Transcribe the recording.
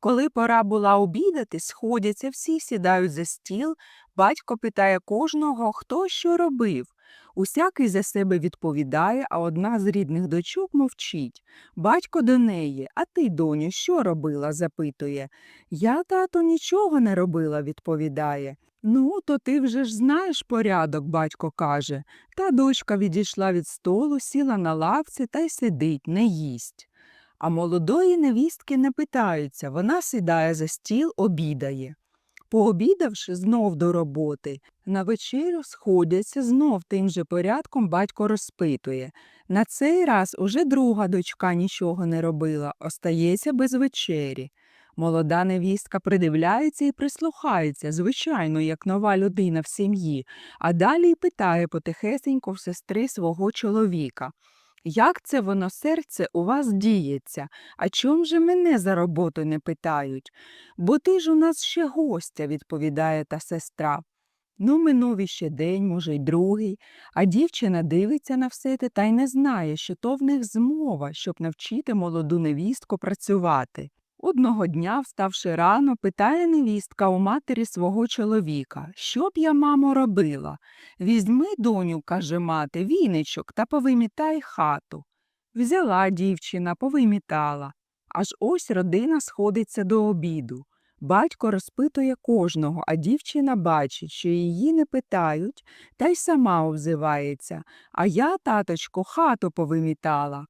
Коли пора була обідати, сходяться всі, сідають за стіл, батько питає кожного, хто що робив. Усякий за себе відповідає, а одна з рідних дочок мовчить. Батько до неї, а ти, доню, що робила? запитує. Я, тато, нічого не робила, відповідає. Ну, то ти вже ж знаєш порядок, батько каже. Та дочка відійшла від столу, сіла на лавці та й сидить, не їсть. А молодої невістки не питаються, вона сідає за стіл, обідає. Пообідавши, знов до роботи. На вечерю сходяться, знов тим же порядком батько розпитує. На цей раз уже друга дочка нічого не робила, остається без вечері. Молода невістка придивляється і прислухається, звичайно, як нова людина в сім'ї, а далі й питає потихесенько в сестри свого чоловіка. Як це воно серце у вас діється? А чом же мене за роботу не питають? Бо ти ж у нас ще гостя, відповідає та сестра. Ну, минув іще день, може, й другий, а дівчина дивиться на все те та й не знає, що то в них змова, щоб навчити молоду невістку працювати. Одного дня, вставши рано, питає невістка у матері свого чоловіка, що б я, мамо, робила? Візьми, доню, каже мати, віничок та повимітай хату. Взяла дівчина, повимітала. Аж ось родина сходиться до обіду. Батько розпитує кожного, а дівчина бачить, що її не питають, та й сама обзивається. А я, таточко, хату повимітала.